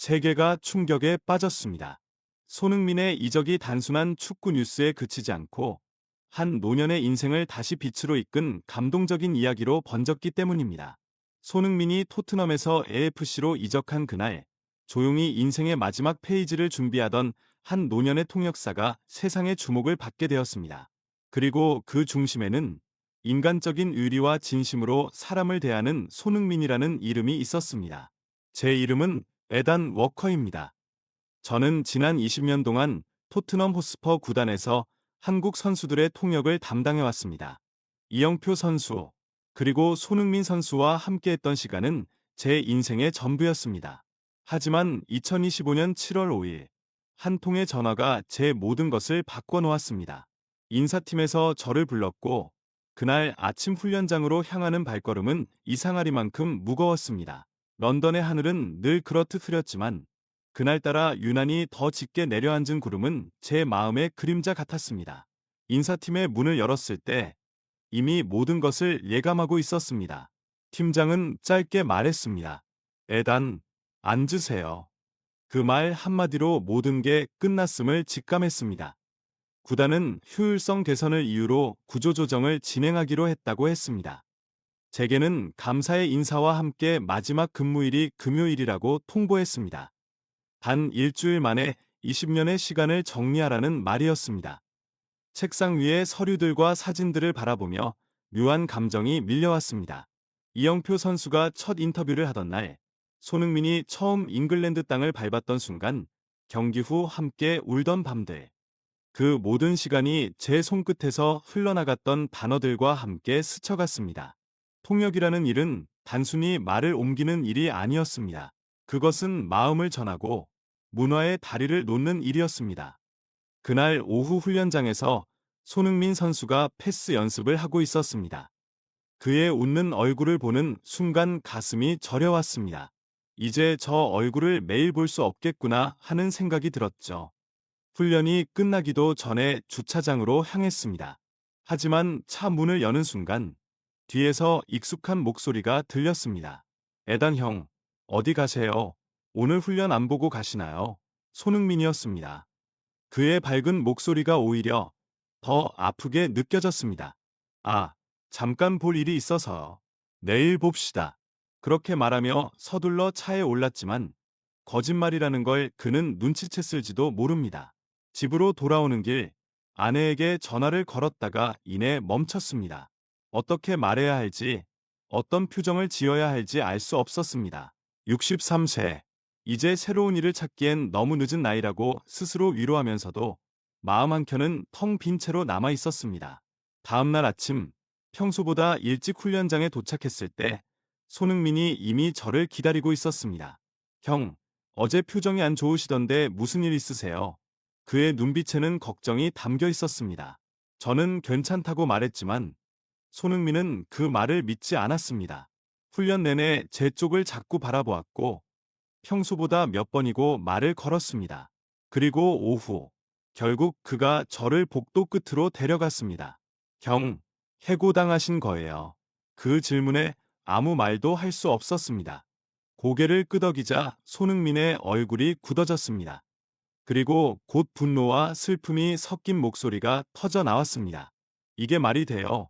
세계가 충격에 빠졌습니다. 손흥민의 이적이 단순한 축구 뉴스에 그치지 않고 한 노년의 인생을 다시 빛으로 이끈 감동적인 이야기로 번졌기 때문입니다. 손흥민이 토트넘에서 AFC로 이적한 그날 조용히 인생의 마지막 페이지를 준비하던 한 노년의 통역사가 세상의 주목을 받게 되었습니다. 그리고 그 중심에는 인간적인 의리와 진심으로 사람을 대하는 손흥민이라는 이름이 있었습니다. 제 이름은 에단 워커입니다. 저는 지난 20년 동안 토트넘 호스퍼 구단에서 한국 선수들의 통역을 담당해 왔습니다. 이영표 선수, 그리고 손흥민 선수와 함께했던 시간은 제 인생의 전부였습니다. 하지만 2025년 7월 5일, 한 통의 전화가 제 모든 것을 바꿔놓았습니다. 인사팀에서 저를 불렀고, 그날 아침 훈련장으로 향하는 발걸음은 이상하리만큼 무거웠습니다. 런던의 하늘은 늘 그렇듯 흐렸지만, 그날따라 유난히 더 짙게 내려앉은 구름은 제 마음의 그림자 같았습니다. 인사팀의 문을 열었을 때 이미 모든 것을 예감하고 있었습니다. 팀장은 짧게 말했습니다. 에단, 앉으세요. 그 말 한마디로 모든 게 끝났음을 직감했습니다. 구단은 효율성 개선을 이유로 구조조정을 진행하기로 했다고 했습니다. 제게는 감사의 인사와 함께 마지막 근무일이 금요일이라고 통보했습니다. 단 일주일 만에 20년의 시간을 정리하라는 말이었습니다. 책상 위에 서류들과 사진들을 바라보며 묘한 감정이 밀려왔습니다. 이영표 선수가 첫 인터뷰를 하던 날, 손흥민이 처음 잉글랜드 땅을 밟았던 순간, 경기 후 함께 울던 밤들. 그 모든 시간이 제 손끝에서 흘러나갔던 단어들과 함께 스쳐갔습니다. 통역이라는 일은 단순히 말을 옮기는 일이 아니었습니다. 그것은 마음을 전하고 문화의 다리를 놓는 일이었습니다. 그날 오후 훈련장에서 손흥민 선수가 패스 연습을 하고 있었습니다. 그의 웃는 얼굴을 보는 순간 가슴이 저려왔습니다. 이제 저 얼굴을 매일 볼 수 없겠구나 하는 생각이 들었죠. 훈련이 끝나기도 전에 주차장으로 향했습니다. 하지만 차 문을 여는 순간 뒤에서 익숙한 목소리가 들렸습니다. 에단 형, 어디 가세요? 오늘 훈련 안 보고 가시나요? 손흥민이었습니다. 그의 밝은 목소리가 오히려 더 아프게 느껴졌습니다. 아, 잠깐 볼 일이 있어서 내일 봅시다. 그렇게 말하며 서둘러 차에 올랐지만 거짓말이라는 걸 그는 눈치챘을지도 모릅니다. 집으로 돌아오는 길 아내에게 전화를 걸었다가 이내 멈췄습니다. 어떻게 말해야 할지, 어떤 표정을 지어야 할지 알 수 없었습니다. 63세. 이제 새로운 일을 찾기엔 너무 늦은 나이라고 스스로 위로하면서도 마음 한켠은 텅 빈 채로 남아 있었습니다. 다음 날 아침, 평소보다 일찍 훈련장에 도착했을 때 손흥민이 이미 저를 기다리고 있었습니다. 형, 어제 표정이 안 좋으시던데 무슨 일 있으세요? 그의 눈빛에는 걱정이 담겨 있었습니다. 저는 괜찮다고 말했지만 손흥민은 그 말을 믿지 않았습니다. 훈련 내내 제 쪽을 자꾸 바라보았고 평소보다 몇 번이고 말을 걸었습니다. 그리고 오후 결국 그가 저를 복도 끝으로 데려갔습니다. 경, 해고당하신 거예요. 그 질문에 아무 말도 할 수 없었습니다. 고개를 끄덕이자 손흥민의 얼굴이 굳어졌습니다. 그리고 곧 분노와 슬픔이 섞인 목소리가 터져 나왔습니다. 이게 말이 돼요.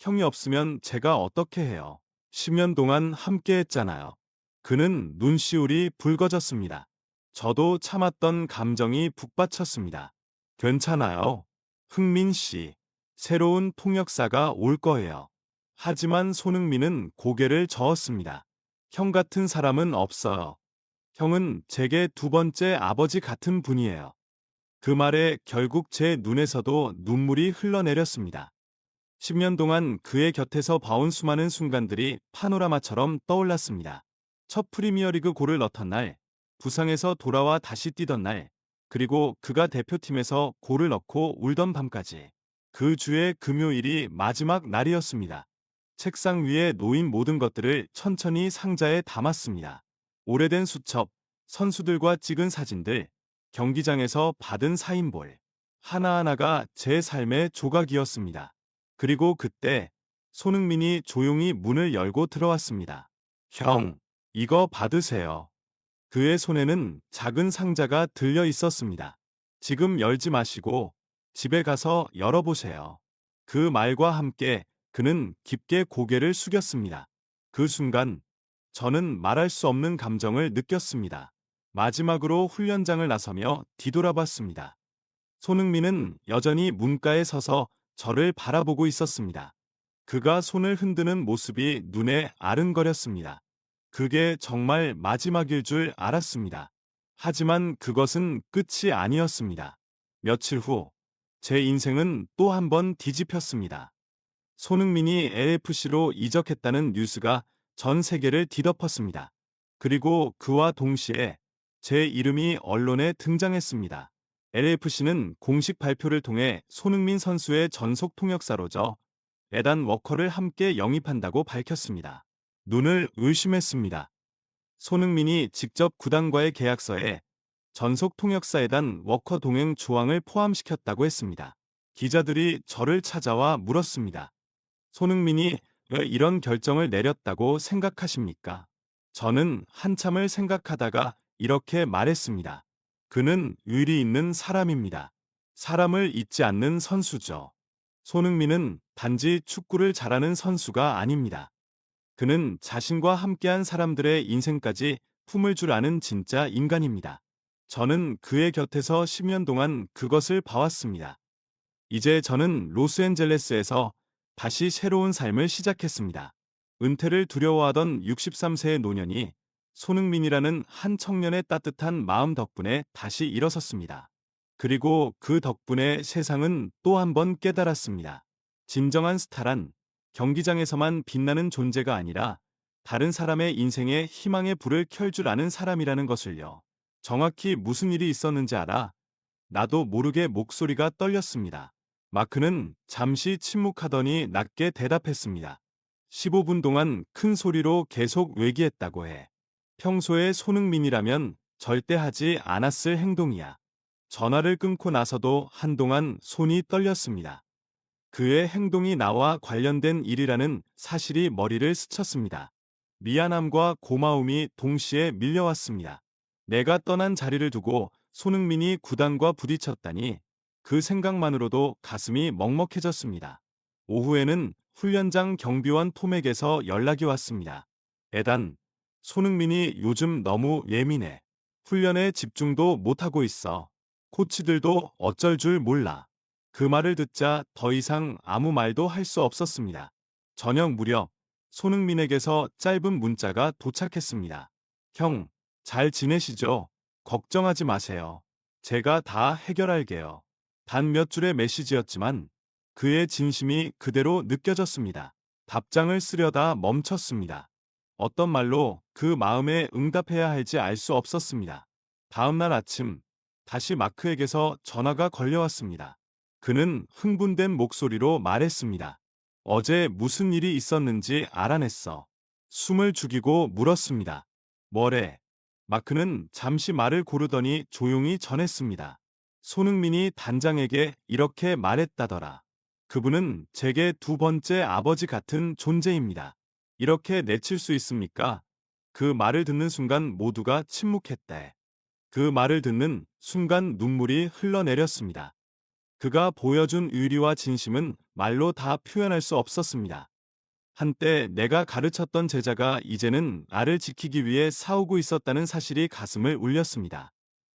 형이 없으면 제가 어떻게 해요. 10년 동안 함께 했잖아요. 그는 눈시울이 붉어졌습니다. 저도 참았던 감정이 북받쳤습니다. 괜찮아요. 흥민 씨. 새로운 통역사가 올 거예요. 하지만 손흥민은 고개를 저었습니다. 형 같은 사람은 없어요. 형은 제게 두 번째 아버지 같은 분이에요. 그 말에 결국 제 눈에서도 눈물이 흘러내렸습니다. 10년 동안 그의 곁에서 봐온 수많은 순간들이 파노라마처럼 떠올랐습니다. 첫 프리미어리그 골을 넣던 날, 부상에서 돌아와 다시 뛰던 날, 그리고 그가 대표팀에서 골을 넣고 울던 밤까지. 그 주의 금요일이 마지막 날이었습니다. 책상 위에 놓인 모든 것들을 천천히 상자에 담았습니다. 오래된 수첩, 선수들과 찍은 사진들, 경기장에서 받은 사인볼. 하나하나가 제 삶의 조각이었습니다. 그리고 그때 손흥민이 조용히 문을 열고 들어왔습니다. 형, 이거 받으세요. 그의 손에는 작은 상자가 들려 있었습니다. 지금 열지 마시고 집에 가서 열어보세요. 그 말과 함께 그는 깊게 고개를 숙였습니다. 그 순간 저는 말할 수 없는 감정을 느꼈습니다. 마지막으로 훈련장을 나서며 뒤돌아봤습니다. 손흥민은 여전히 문가에 서서 저를 바라보고 있었습니다. 그가 손을 흔드는 모습이 눈에 아른거렸습니다. 그게 정말 마지막일 줄 알았습니다. 하지만 그것은 끝이 아니었습니다. 며칠 후, 제 인생은 또 한 번 뒤집혔습니다. 손흥민이 LFC로 이적했다는 뉴스가 전 세계를 뒤덮었습니다. 그리고 그와 동시에 제 이름이 언론에 등장했습니다. LFC는 공식 발표를 통해 손흥민 선수의 전속 통역사로죠. 에단 워커를 함께 영입한다고 밝혔습니다. 눈을 의심했습니다. 손흥민이 직접 구단과의 계약서에 전속 통역사 에단 워커 동행 조항을 포함시켰다고 했습니다. 기자들이 저를 찾아와 물었습니다. 손흥민이 왜 이런 결정을 내렸다고 생각하십니까? 저는 한참을 생각하다가 이렇게 말했습니다. 그는 의리 있는 사람입니다. 사람을 잊지 않는 선수죠. 손흥민은 단지 축구를 잘하는 선수가 아닙니다. 그는 자신과 함께한 사람들의 인생까지 품을 줄 아는 진짜 인간입니다. 저는 그의 곁에서 10년 동안 그것을 봐왔습니다. 이제 저는 로스앤젤레스에서 다시 새로운 삶을 시작했습니다. 은퇴를 두려워하던 63세의 노년이 손흥민이라는 한 청년의 따뜻한 마음 덕분에 다시 일어섰습니다. 그리고 그 덕분에 세상은 또 한 번 깨달았습니다. 진정한 스타란 경기장에서만 빛나는 존재가 아니라 다른 사람의 인생에 희망의 불을 켤 줄 아는 사람이라는 것을요. 정확히 무슨 일이 있었는지 알아? 나도 모르게 목소리가 떨렸습니다. 마크는 잠시 침묵하더니 낮게 대답했습니다. 15분 동안 큰 소리로 계속 외기했다고 해. 평소에 손흥민이라면 절대 하지 않았을 행동이야. 전화를 끊고 나서도 한동안 손이 떨렸습니다. 그의 행동이 나와 관련된 일이라는 사실이 머리를 스쳤습니다. 미안함과 고마움이 동시에 밀려왔습니다. 내가 떠난 자리를 두고 손흥민이 구단과 부딪혔다니 그 생각만으로도 가슴이 먹먹해졌습니다. 오후에는 훈련장 경비원 톰에게서 연락이 왔습니다. 에단, 손흥민이 요즘 너무 예민해. 훈련에 집중도 못하고 있어. 코치들도 어쩔 줄 몰라. 그 말을 듣자 더 이상 아무 말도 할 수 없었습니다. 저녁 무렵 손흥민에게서 짧은 문자가 도착했습니다. 형, 잘 지내시죠? 걱정하지 마세요. 제가 다 해결할게요. 단 몇 줄의 메시지였지만 그의 진심이 그대로 느껴졌습니다. 답장을 쓰려다 멈췄습니다. 어떤 말로 그 마음에 응답해야 할지 알 수 없었습니다. 다음날 아침 다시 마크에게서 전화가 걸려왔습니다. 그는 흥분된 목소리로 말했습니다. 어제 무슨 일이 있었는지 알아냈어. 숨을 죽이고 물었습니다. 뭐래? 마크는 잠시 말을 고르더니 조용히 전했습니다. 손흥민이 단장에게 이렇게 말했다더라. 그분은 제게 두 번째 아버지 같은 존재입니다. 이렇게 내칠 수 있습니까? 그 말을 듣는 순간 모두가 침묵했대. 그 말을 듣는 순간 눈물이 흘러내렸습니다. 그가 보여준 의리와 진심은 말로 다 표현할 수 없었습니다. 한때 내가 가르쳤던 제자가 이제는 나를 지키기 위해 싸우고 있었다는 사실이 가슴을 울렸습니다.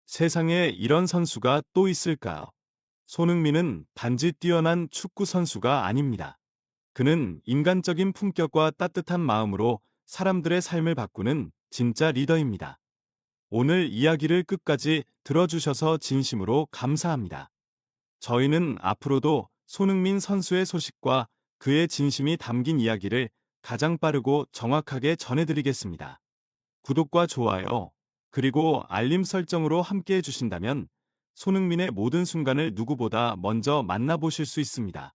세상에 이런 선수가 또 있을까요? 손흥민은 단지 뛰어난 축구 선수가 아닙니다. 그는 인간적인 품격과 따뜻한 마음으로 사람들의 삶을 바꾸는 진짜 리더입니다. 오늘 이야기를 끝까지 들어주셔서 진심으로 감사합니다. 저희는 앞으로도 손흥민 선수의 소식과 그의 진심이 담긴 이야기를 가장 빠르고 정확하게 전해드리겠습니다. 구독과 좋아요, 그리고 알림 설정으로 함께 해주신다면 손흥민의 모든 순간을 누구보다 먼저 만나보실 수 있습니다.